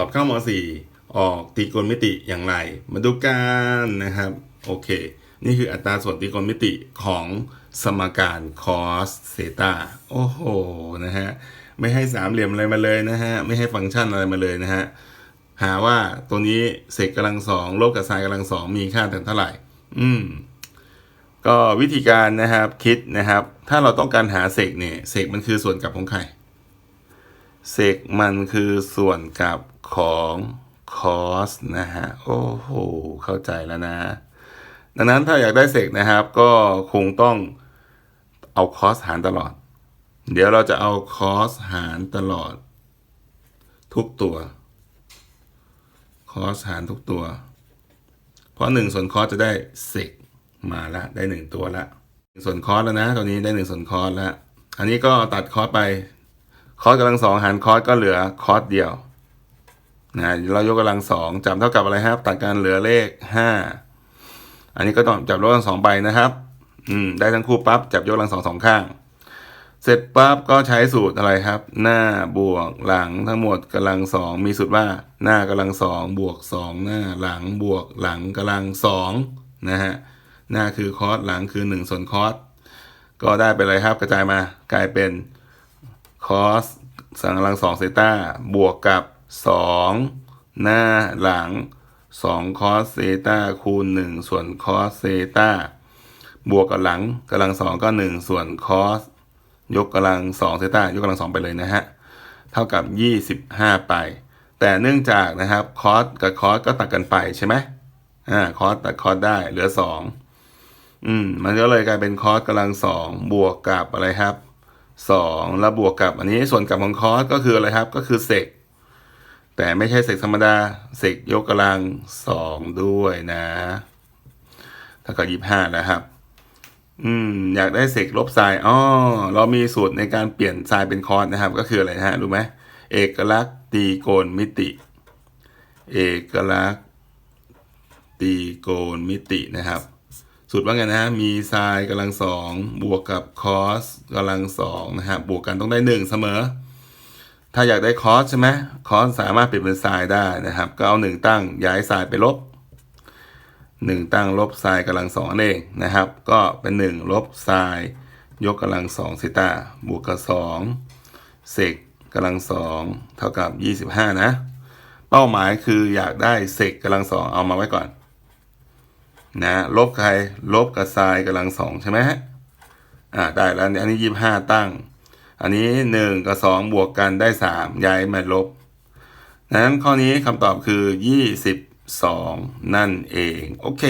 สอบเข้ามสี่ออกตรีโกณมิติอย่างไร มาดูกันนะครับ โอเค นี่คืออัตราส่วนตรีโกณมิติของสมการคอสเซตาโอ้โหนะฮะไม่ให้สามเหลี่ยมอะไรมาเลยนะฮะไม่ให้ฟังก์ชันอะไรมาเลยนะฮะหาว่าตัวนี้เศษกำลังสองลบกับไซน์กำลังสองมีค่าเท่าไหร่ อืม ก็วิธีการนะครับคิดนะครับ ถ้าเราต้องการหาเศษเนี่ยเศษมันคือส่วนกลับของใครเศษมันคือส่วนกลับ ของคอสนะฮะ โอ้โห เข้าใจแล้วนะ ดังนั้นถ้าอยากได้เศษนะครับ ก็คงต้องเอาคอสหารตลอด เดี๋ยวเราจะเอาคอสหารตลอด ทุกตัว คอสหารทุกตัว เพราะหนึ่งส่วนคอสจะได้เศษมาละได้หนึ่งตัวละหนึ่งส่วนคอสแล้วนะตัวนี้ได้หนึ่งส่วนคอสแล้วอันนี้ก็ตัดคอสไป คอสกำลังสองหารคอสก็เหลือคอสเดียว นะเรายกกำลังสองจับเท่ากับอะไรครับ ตัดกันเหลือเลขห้าอันนี้ก็ต้องจับยกกำลังสองไปนะครับอืมได้ทั้งคู่ปั๊บจับยกกำลังสองสองข้าง เสร็จปั๊บก็ใช้สูตรอะไรครับ หน้าบวกหลังทั้งหมดกำลังสองมีสูตรว่าหน้ากำลังสองบวกสองหน้าหลังบวกหลังกำลังสองนะฮะหน้าคือคอสหลังคือหนึ่งส่วนคอสก็ได้ไปเลยครับกระจายมากลายเป็นคอสสังกำลังสองเซต้าบวกกับ สองหน้าหลังสองคอสเซต้าคูณหนึ่งส่วนคอสเซต้าบวกกับหลังกำลังสองก็หนึ่งส่วนคอสยกกำลังสองเซต้ายกกำลังสองไปเลยนะฮะ เท่ากับยี่สิบห้าไป แต่เนื่องจากนะครับคอสกับคอสก็ตัดกันไปใช่ไหมอ่าคอสตัดคอสได้เหลือสองอืม มันก็เลยกลายเป็นคอสกำลังสองบวกกับอะไรครับสองแล้วบวกกับอันนี้ส่วนกับของคอสก็คืออะไรครับ ก็คือเศษ แต่ไม่ใช่เศษธรรมดาเศษยกกำลังสองด้วยนะเท่ากับยี่ห้าแล้วครับ อืม อยากได้เศษลบไซน์อ๋อเรามีสูตรในการเปลี่ยนไซน์เป็นคอสนะครับ ก็คืออะไรนะฮะรู้ไหมเอกลักษณ์ตีโกณมิติ เอกลักษณ์ตีโกณมิตินะครับ สูตรว่าไงนะฮะมีไซน์กำลังสองบวกกับคอสกำลังสองนะฮะบวกกันต้องได้หนึ่งเสมอ ถ้าอยากได้คอสใช่ไหมคอสสามารถเปลี่ยนเป็นไซน์ได้นะครับ ก็เอาหนึ่งตั้งย้ายไซน์ไปลบหนึ่งตั้งลบไซน์กำลังสองนั่นเองนะครับ ก็เป็นหนึ่งลบไซน์ยกกำลังสองซิตาบวกกับสองเศษกำลังสองเท่ากับยี่สิบห้านะ เป้าหมายคืออยากได้เศษกำลังสองเอามาไว้ก่อนนะลบใครลบกับไซน์กำลังสองใช่ไหมฮะอ่าได้แล้วอันนี้ยี่สิบห้าตั้ง อันนี้หนึ่งกับสองบวกกันได้สามย้ายมาลบนั้นข้อนี้คำตอบคือยี่สิบสองนั่นเอง โอเค